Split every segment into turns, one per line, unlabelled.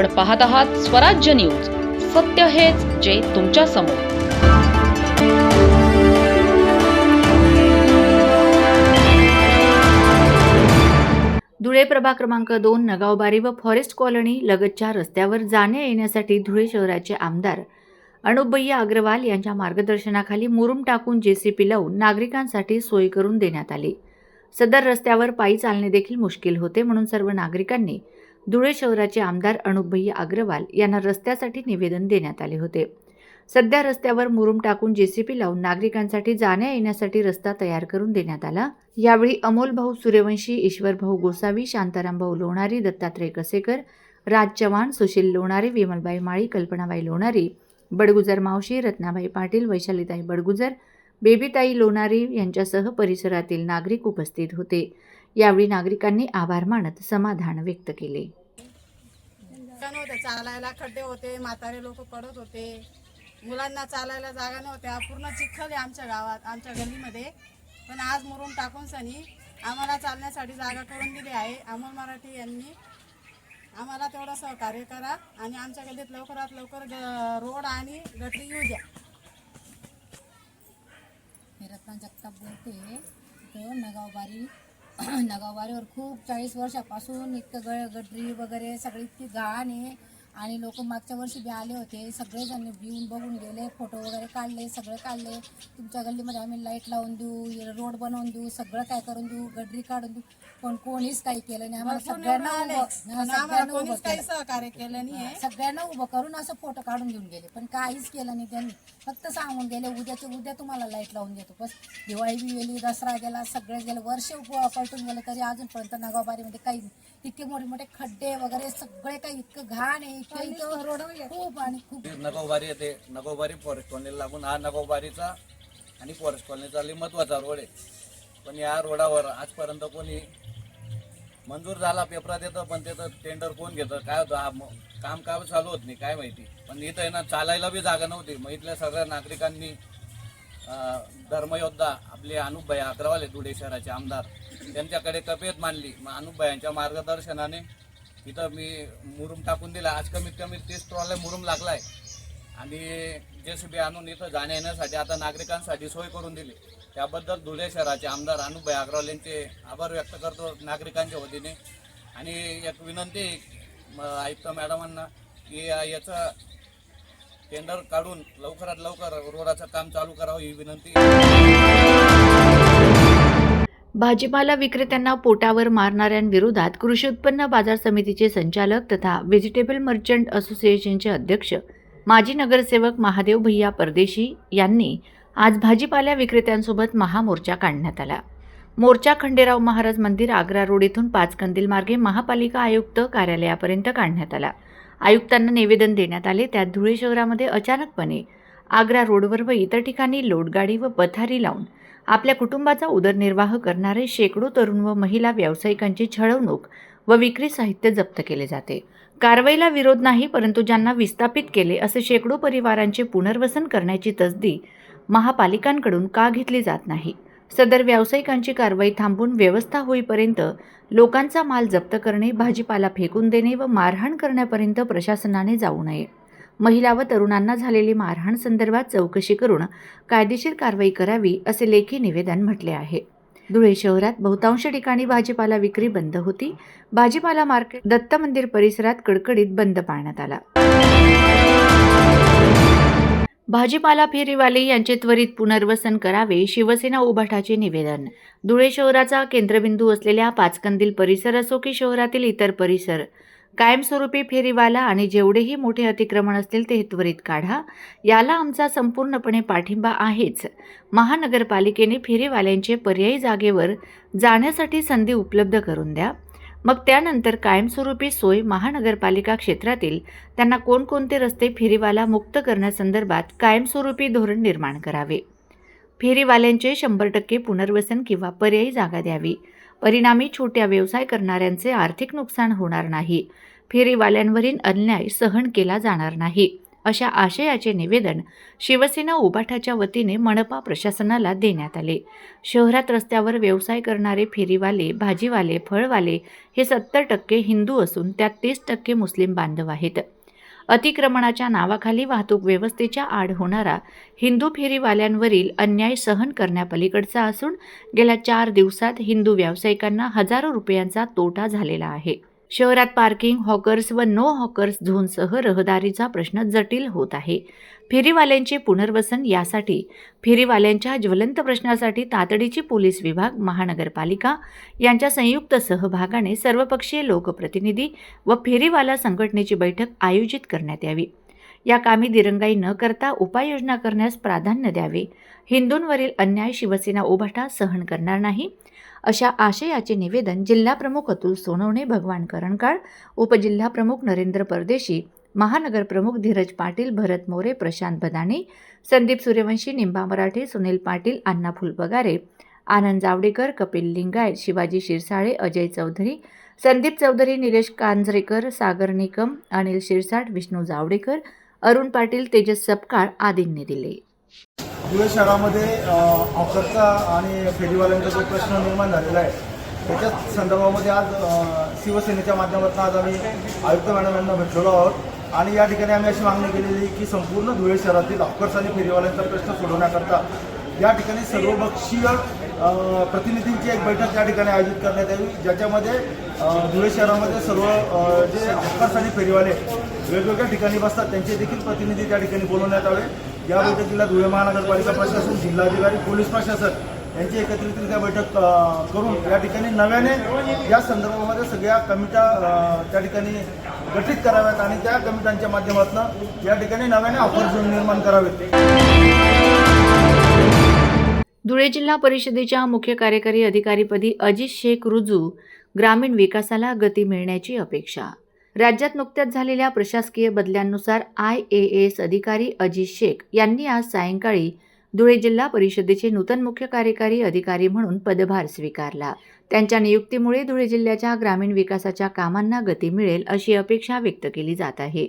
आपण पाहत आहात स्वराज्य न्यूज. सत्य हेच जे तुमच्यासमोर.
धुळे प्रभाग क्रमांक दोन नगावबारी व फॉरेस्ट कॉलनी लगतच्या रस्त्यावर जाण्या येण्यासाठी धुळे शहराचे आमदार अणुबय्या अग्रवाल यांच्या मार्गदर्शनाखाली मुरुम टाकून जेसीपी लावून नागरिकांसाठी सोय करून देण्यात आली. सदर रस्त्यावर पायी चालणे देखील मुश्किल होते म्हणून सर्व नागरिकांनी धुळे शहराचे आमदार अनुपभैया अग्रवाल यांना रस्त्यासाठी निवेदन देण्यात आले होते. सध्या रस्त्यावर मुरुम टाकून जेसीपी लावून नागरिकांसाठी जाण्या येण्यासाठी रस्ता तयार करून देण्यात आला. यावेळी अमोल भाऊ सूर्यवंशी ईश्वर भाऊ गोसावी शांताराम भाऊ लोणारी दत्तात्रय कसेकर राज चव्हाण सुशील लोणारे विमलबाई माळी कल्पनाबाई लोणारी बडगुजर मावशी रत्नाबाई पाटील वैशालीताई बडगुजर बेबीताई लोणारी यांच्यासह परिसरातील नागरिक उपस्थित होते. यावेळी नागरिकांनी आभार मानत समाधान व्यक्त केले.
रस्ता नव्हते चालायला खड्डे होते म्हातारे लोक पडत होते. मुलांना चालायला जागा नव्हत्या पूर्ण चिखल आहे आमच्या गावात आमच्या गल्लीमध्ये. पण आज मुरुम टाकून सनी आम्हाला चालण्यासाठी जागा करून दिली आहे. अमोल मराठी यांनी आम्हाला तेवढं सहकार्य करा आणि आमच्या गल्लीत लवकरात लवकर ग- रोड आणि गटरी येऊ द्या.
मी रत्ना जगताप बोलते. तर नगावबारी नगावबारीवर खूप चाळीस वर्षापासून इतकं ग गटरी वगैरे सगळी इतकी घाण आहे. आणि लोक मागच्या वर्षी बी आले होते सगळेजण येऊन बघून गेले फोटो वगैरे काढले सगळे काढले. तुमच्या गल्लीमध्ये आम्ही लाइट लावून देऊ रोड बनवून देऊ सगळं काय करून देऊ गटरी काढून देऊ. पण कोणीच काही केलं नाही. आम्हाला सगळ्यांना
सहकार्य केलं नाही
सगळ्यांना उभं करून असं फोटो काढून घेऊन गेले. पण काहीच केलं नाही त्यांनी. फक्त सांगून गेले उद्याचे उद्या तुम्हाला लाइट लावून देतो. बस दिवाळी बी गेली दसरा गेला सगळे गेले. वर्ष पलटून गेले तरी अजूनपर्यंत नगावबारीमध्ये काही. इतके मोठे मोठे खड्डे वगैरे सगळे काही इतकं घाण आहे खूप आणि खूप
नगोबारी येते. नगोबारी फॉरेस्ट कॉलनीला लागून हा नगोबारीचा आणि फॉरेस्ट कॉलनीचा लई महत्त्वाचा रोड आहे. पण या रोडावर आजपर्यंत कोणी मंजूर झाला पेपरात येतं पण त्याचं टेंडर कोण घेतं? काय होतं? हा म- काम काम चालू होत नाही काय माहिती? पण इथं आहे ना चालायला बी जागा नव्हती. मग इथल्या सगळ्या नागरिकांनी अं, धर्मयोद्धा आपले अनुपभाई अग्रवाल आहे धुळे शहराचे आमदार त्यांच्याकडे कपेत मांडली. मग अनुपभायांच्या मार्गदर्शनाने इथं मी मुरुम टाकून दिला. आज कमीत कमी तीस ट्रॉले मुरुम आहे आणि जे सी बी आणून इथं जाण्या येण्यासाठी आता नागरिकांसाठी सोय करून दिली. त्याबद्दल धुळे शहराचे आमदार अनुभाई अग्रवाल यांचे आभार व्यक्त करतो नागरिकांच्या वतीने. आणि एक विनंती आयुक्त मॅडमांना की याचं टेंडर काढून लवकरात लवकर रोडाचं काम चालू करावं ही विनंती.
भाजीपाला विक्रेत्यांना पोटावर मारणाऱ्यांविरोधात कृषी उत्पन्न बाजार समितीचे संचालक तथा व्हेजिटेबल मर्चंट असोसिएशनचे अध्यक्ष माजी नगरसेवक महादेव भैया परदेशी यांनी आज भाजीपाला विक्रेत्यांसोबत महामोर्चा काढण्यात आला. मोर्चा खंडेराव महाराज मंदिर आग्रा रोड येथून पाच कंदील मार्गे महापालिका आयुक्त कार्यालयापर्यंत काढण्यात आला. आयुक्तांना निवेदन देण्यात आले त्यात धुळे शहरामध्ये अचानकपणे आग्रा रोडवर व इतर ठिकाणी लोटगाडी व पथारी लावून आपल्या कुटुंबाचा उदरनिर्वाह करणारे शेकडो तरुण व महिला व्यावसायिकांची छळवणूक व विक्री साहित्य जप्त केले जाते. कारवाईला विरोध नाही परंतु ज्यांना विस्थापित केले असे शेकडो परिवारांचे पुनर्वसन करण्याची तसदी महापालिकांकडून का घेतली जात नाही? सदर व्यावसायिकांची कारवाई थांबून व्यवस्था होईपर्यंत लोकांचा माल जप्त करणे भाजीपाला फेकून देणे व मारहाण करण्यापर्यंत प्रशासनाने जाऊ नये. महिला व तरुणांना झालेली मारहाण संदर्भात चौकशी करून कायदेशीर कारवाई करावी असे लेखी निवेदन म्हटले आहे. धुळे शहरात बहुतांश ठिकाणी भाजीपाला विक्री बंद होती. भाजीपाला मार्केट दत्त मंदिर परिसरात कडकडीत बंद पाळण्यात आला. भाजीपाला फेरीवाले यांचे त्वरित पुनर्वसन करावे शिवसेना उभाटाचे निवेदन. धुळे शहराचा केंद्रबिंदू असलेल्या पाचकंदील परिसर असो की शहरातील इतर परिसर कायमस्वरूपी फेरीवाला आणि जेवढेही मोठे अतिक्रमण असतील ते त्वरित काढा. याला आमचा संपूर्णपणे पाठिंबा आहेच. महानगरपालिकेने फेरीवाल्यांचे पर्यायी जागेवर जाण्यासाठी संधी उपलब्ध करून द्या. मग त्यानंतर कायमस्वरूपी सोय महानगरपालिका क्षेत्रातील त्यांना कोणकोणते रस्ते फेरीवाला मुक्त करण्यासंदर्भात कायमस्वरूपी धोरण निर्माण करावे? फेरीवाल्यांचे शंभर टक्के पुनर्वसन किंवा पर्यायी जागा द्यावी. परिणामी छोट्या व्यवसाय करणाऱ्यांचे आर्थिक नुकसान होणार नाही. फेरीवाल्यांवरील अन्याय सहन केला जाणार नाही अशा आशयाचे निवेदन शिवसेना उबाठाच्या वतीने मनपा प्रशासनाला देण्यात आले. शहरात रस्त्यावर व्यवसाय करणारे फेरीवाले भाजीवाले फळवाले हे सत्तर टक्के हिंदू असून त्यात तीस टक्के मुस्लिम बांधव आहेत. अतिक्रमणाच्या नावाखाली वाहतूक व्यवस्थेच्या आड होणारा हिंदू फेरीवाल्यांवरील अन्याय सहन करण्यापलीकडचा असून गेल्या चार दिवसात हिंदू व्यावसायिकांना हजारो रुपयांचा तोटा झालेला आहे. शहरात पार्किंग हॉकर्स व नो हॉकर्स झोनसह रहदारीचा प्रश्न जटिल होत आहे. फेरीवाल्यांचे पुनर्वसन यासाठी फेरीवाल्यांच्या ज्वलंत प्रश्नासाठी तातडीची पोलीस विभाग महानगरपालिका यांच्या संयुक्त सहभागाने सर्वपक्षीय लोकप्रतिनिधी व फेरीवाला संघटनेची बैठक आयोजित करण्यात यावी. या कामी दिरंगाई न करता उपाययोजना करण्यास प्राधान्य द्यावे. हिंदूंवरील अन्याय शिवसेना उभाटा सहन करणार नाही. अशा आशयाचे निवेदन जिल्हाप्रमुख अतुल सोनवणे भगवान करणकाळ उपजिल्हाप्रमुख नरेंद्र परदेशी महानगरप्रमुख धीरज पाटील भरत मोरे प्रशांत बदाणे संदीप सूर्यवंशी निंबा मराठे सुनील पाटील अण्णा फुलपगारे आनंद जावडेकर कपिल लिंगायत शिवाजी शिरसाळे अजय चौधरी संदीप चौधरी निलेश कांजरेकर सागर निकम अनिल शिरसाट विष्णू जावडेकर अरुण पाटील तेजस सपकाळ आदींनी दिले.
धुळे शहरामध्ये ऑफरचा आणि फेरीवाल्यांचा जो प्रश्न निर्माण झालेला आहे त्याच्या संदर्भामध्ये आज शिवसेनेच्या माध्यमातून आज आम्ही आयुक्त मॅडम यांना भेटलेलो आहोत. आणि या ठिकाणी आम्ही अशी मागणी केलेली की संपूर्ण धुळे शहरातील हॉकर्स आणि फेरीवाल्यांचा प्रश्न सोडवण्याकरता या ठिकाणी सर्वपक्षीय प्रतिनिधींची एक बैठक या ठिकाणी आयोजित करण्यात यावी ज्याच्यामध्ये धुळे शहरामध्ये सर्व जे हॉकर्स आणि फेरीवाले वेगवेगळ्या ठिकाणी बसतात त्यांचे देखील प्रतिनिधी त्या ठिकाणी बोलवण्यात आले या बैठकीला धुळे महानगरपालिका प्रशासन जिल्हाधिकारी पोलीस प्रशासन यांची एकत्रितरित्या बैठक करून या ठिकाणी नव्याने या संदर्भामध्ये सगळ्या कमिट्या त्या ठिकाणी गठीत कराव्यात आणि त्या कमिट्यांच्या माध्यमातून या ठिकाणी नव्याने ऑफर झोन निर्माण करावेत.
धुळे जिल्हा परिषदेच्या मुख्य कार्यकारी अधिकारीपदी अजित शेख रुजू ग्रामीण विकासाला गती मिळण्याची अपेक्षा राज्यात नुकत्याच झालेल्या प्रशासकीय बदल्यांनुसार आय ए एस अधिकारी अजित शेख यांनी आज सायंकाळी धुळे जिल्हा परिषदेचे नूतन मुख्य कार्यकारी अधिकारी म्हणून पदभार स्वीकारला. त्यांच्या नियुक्तीमुळे धुळे जिल्ह्याच्या ग्रामीण विकासाच्या कामांना गती मिळेल अशी अपेक्षा व्यक्त केली जात आहे.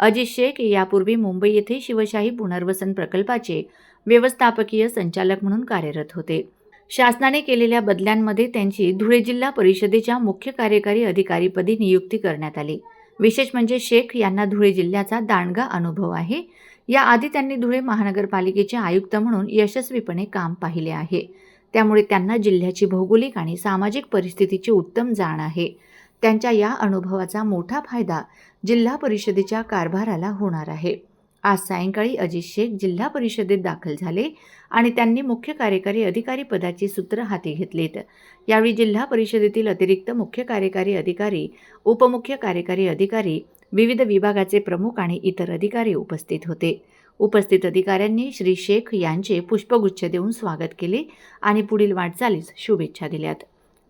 अजित शेख यापूर्वी मुंबई येथे शिवशाही पुनर्वसन प्रकल्पाचे व्यवस्थापकीय संचालक म्हणून कार्यरत होते. शासनाने केलेल्या बदल्यांमध्ये त्यांची धुळे जिल्हा परिषदेच्या मुख्य कार्यकारी अधिकारीपदी नियुक्ती करण्यात आली. विशेष म्हणजे शेख यांना धुळे जिल्ह्याचा दांडगा अनुभव आहे. याआधी त्यांनी धुळे महानगरपालिकेचे आयुक्त म्हणून यशस्वीपणे काम पाहिले आहे. त्यामुळे त्यांना जिल्ह्याची भौगोलिक आणि सामाजिक परिस्थितीची उत्तम जाण आहे. त्यांच्या या अनुभवाचा मोठा फायदा जिल्हा परिषदेच्या कारभाराला होणार आहे. आज सायंकाळी अजित शेख जिल्हा परिषदेत दाखल झाले आणि त्यांनी मुख्य कार्यकारी अधिकारी पदाची सूत्र हाती घेतलीत. यावेळी जिल्हा परिषदेतील अतिरिक्त मुख्य कार्यकारी अधिकारी उपमुख्य कार्यकारी अधिकारी विविध विभागाचे प्रमुख आणि इतर अधिकारी उपस्थित होते. उपस्थित अधिकाऱ्यांनी श्री शेख यांचे पुष्पगुच्छ देऊन स्वागत केले आणि पुढील वाटचालीस शुभेच्छा दिल्यात.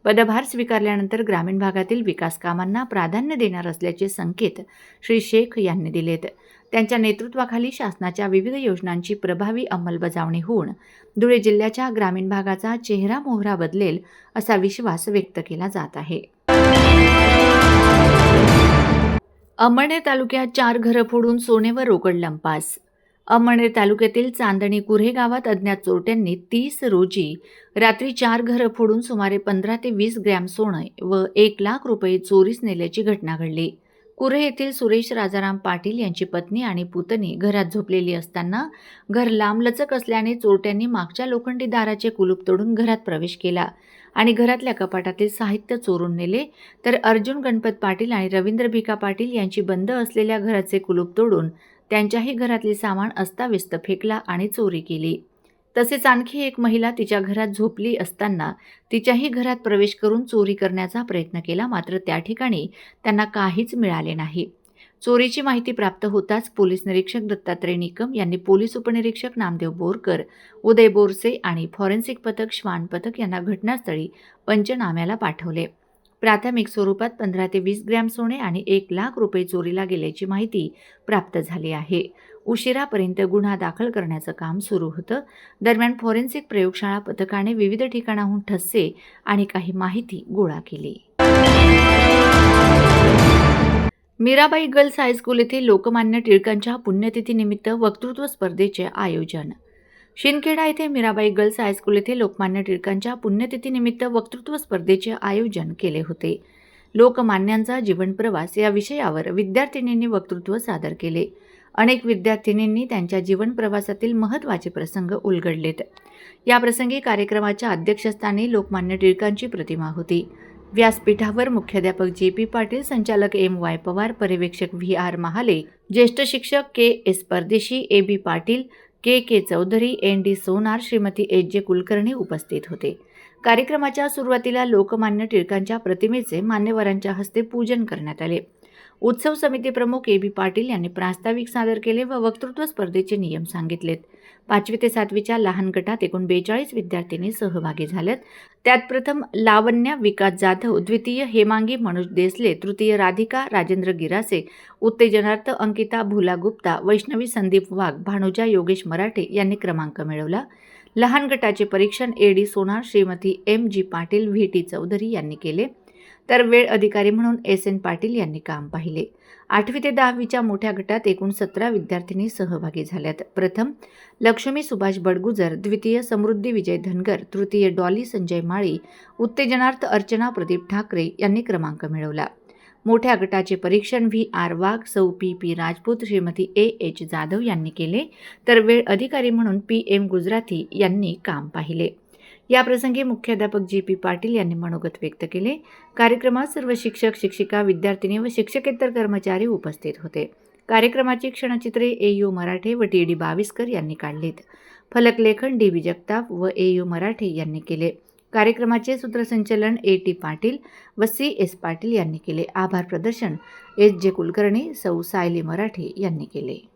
पदभार स्वीकारल्यानंतर ग्रामीण भागातील विकास कामांना प्राधान्य देणार असल्याचे संकेत श्री शेख यांनी दिलेत. त्यांच्या नेतृत्वाखाली शासनाच्या विविध योजनांची प्रभावी अंमलबजावणी होऊन धुळे जिल्ह्याच्या ग्रामीण भागाचा चेहरा मोहरा बदलेल असा विश्वास व्यक्त केला जात आहे. अमळनेर तालुक्यात चार घरं फोडून सोने व रोकड लंपास. अमळनेर तालुक्यातील चांदणी कुऱ्हे गावात अज्ञात चोरट्यांनी तीस रोजी रात्री चार घरं फोडून सुमारे पंधरा ते वीस ग्रॅम सोनं व एक लाख रुपये चोरीस नेल्याची घटना घडली. कुरे येथील सुरेश राजाराम पाटील यांची पत्नी आणि पुतणी घरात झोपलेली असताना घर लांबलचक असल्याने चोरट्यांनी मागच्या लोखंडी दाराचे कुलूप तोडून घरात प्रवेश केला आणि घरातल्या कपाटातील साहित्य चोरून नेले. तर अर्जुन गणपत पाटील आणि रवींद्र भिका पाटील यांची बंद असलेल्या घराचे कुलूप तोडून त्यांच्याही घरातले सामान अस्ताव्यस्त फेकला आणि चोरी केली. तसेच आणखी एक महिला तिच्या घरात झोपली असताना तिच्याही घरात प्रवेश करून चोरी करण्याचा प्रयत्न केला मात्र त्या ठिकाणी त्यांना काहीच मिळाले नाही. चोरीची माहिती प्राप्त होताच पोलीस निरीक्षक दत्तात्रय निकम यांनी पोलीस उपनिरीक्षक नामदेव बोरकर उदय बोरसे आणि फॉरेन्सिक पथक श्वान पथक यांना घटनास्थळी पंचनाम्याला पाठवले. प्राथमिक स्वरूपात पंधरा ते वीस ग्रॅम सोने आणि एक लाख रुपये चोरीला गेल्याची माहिती प्राप्त झाली आहे. उशिरापर्यंत गुन्हा दाखल करण्याचं काम सुरू होतं. दरम्यान फॉरेन्सिक प्रयोगशाळा पथकाने विविध ठिकाणाहून ठस्से आणि काही माहिती गोळा केली. मीराबाई गर्ल्स हायस्कूल येथे लोकमान्य टिळकांच्या पुण्यतिथीनिमित्त वक्तृत्व स्पर्धेचे आयोजन शिंदखेडा येथे मीराबाई गर्ल्स हायस्कूल येथे लोकमान्य टिळकांच्या पुण्यतिथीनिमित्त वक्तृत्व स्पर्धेचे आयोजन केले होते. लोकमान्यांचा जीवनप्रवास या विषयावर विद्यार्थिनींनी वक्तृत्व सादर केले. अनेक विद्यार्थिनींनी त्यांच्या जीवनप्रवासातील महत्त्वाचे प्रसंग उलगडलेत. या प्रसंगी कार्यक्रमाच्या अध्यक्षस्थानी लोकमान्य टिळकांची प्रतिमा होती. व्यासपीठावर मुख्याध्यापक जे पी पाटील संचालक एम वाय पवार पर्यवेक्षक व्ही आर महाले ज्येष्ठ शिक्षक K S Pardeshi A B Patil K K Chaudhari N D Sonar Shrimati H J Kulkarni उपस्थित होते. कार्यक्रमाच्या सुरुवातीला लोकमान्य टिळकांच्या प्रतिमेचे मान्यवरांच्या हस्ते पूजन करण्यात आले. उत्सव समिती प्रमुख ए बी पाटील यांनी प्रास्ताविक सादर केले व वक्तृत्व स्पर्धेचे नियम सांगितलेत. पाचवी ते सातवीच्या लहान गटात एकूण बेचाळीस विद्यार्थिनी सहभागी झाल्यात. त्यात प्रथम लावण्या विकास जाधव द्वितीय हेमांगी मनोज देसले तृतीय राधिका राजेंद्र गिरासे उत्तेजनार्थ अंकिता भुला गुप्ता वैष्णवी संदीप वाघ भानुजा योगेश मराठे यांनी क्रमांक मिळवला. लहान गटाचे परीक्षण A D Sonar Shrimati M G Patil V T Chaudhari यांनी केले. तर वेळ अधिकारी म्हणून एस एन पाटील यांनी काम पाहिले. आठवी ते दहावीच्या मोठ्या गटात एकूण सतरा विद्यार्थिनी सहभागी झाल्यात. प्रथम लक्ष्मी सुभाष बडगुजर द्वितीय समृद्धी विजय धनगर तृतीय डॉली संजय माळी उत्तेजनार्थ अर्चना प्रदीप ठाकरे यांनी क्रमांक मिळवला. मोठ्या गटाचे परीक्षण व्ही. आर. वाघ सौ. P. P. Rajput Shrimati A. H. Jadhav यांनी केले तर वेळ अधिकारी म्हणून पी. एम. गुजराती यांनी काम पाहिले. याप्रसंगी मुख्याध्यापक जी पी पाटील यांनी मनोगत व्यक्त केले. कार्यक्रमात सर्व शिक्षक शिक्षिका विद्यार्थिनी व शिक्षकेतर कर्मचारी उपस्थित होते. कार्यक्रमाची क्षणचित्रे ए यू मराठे व टी डी बाविस्कर यांनी काढलीत. फलकलेखन डी बी जगताप व ए यू मराठे यांनी केले. कार्यक्रमाचे सूत्रसंचलन ए टी पाटील व सी एस पाटील यांनी केले. आभार प्रदर्शन एस जे कुलकर्णी सौ सायली मराठे यांनी केले.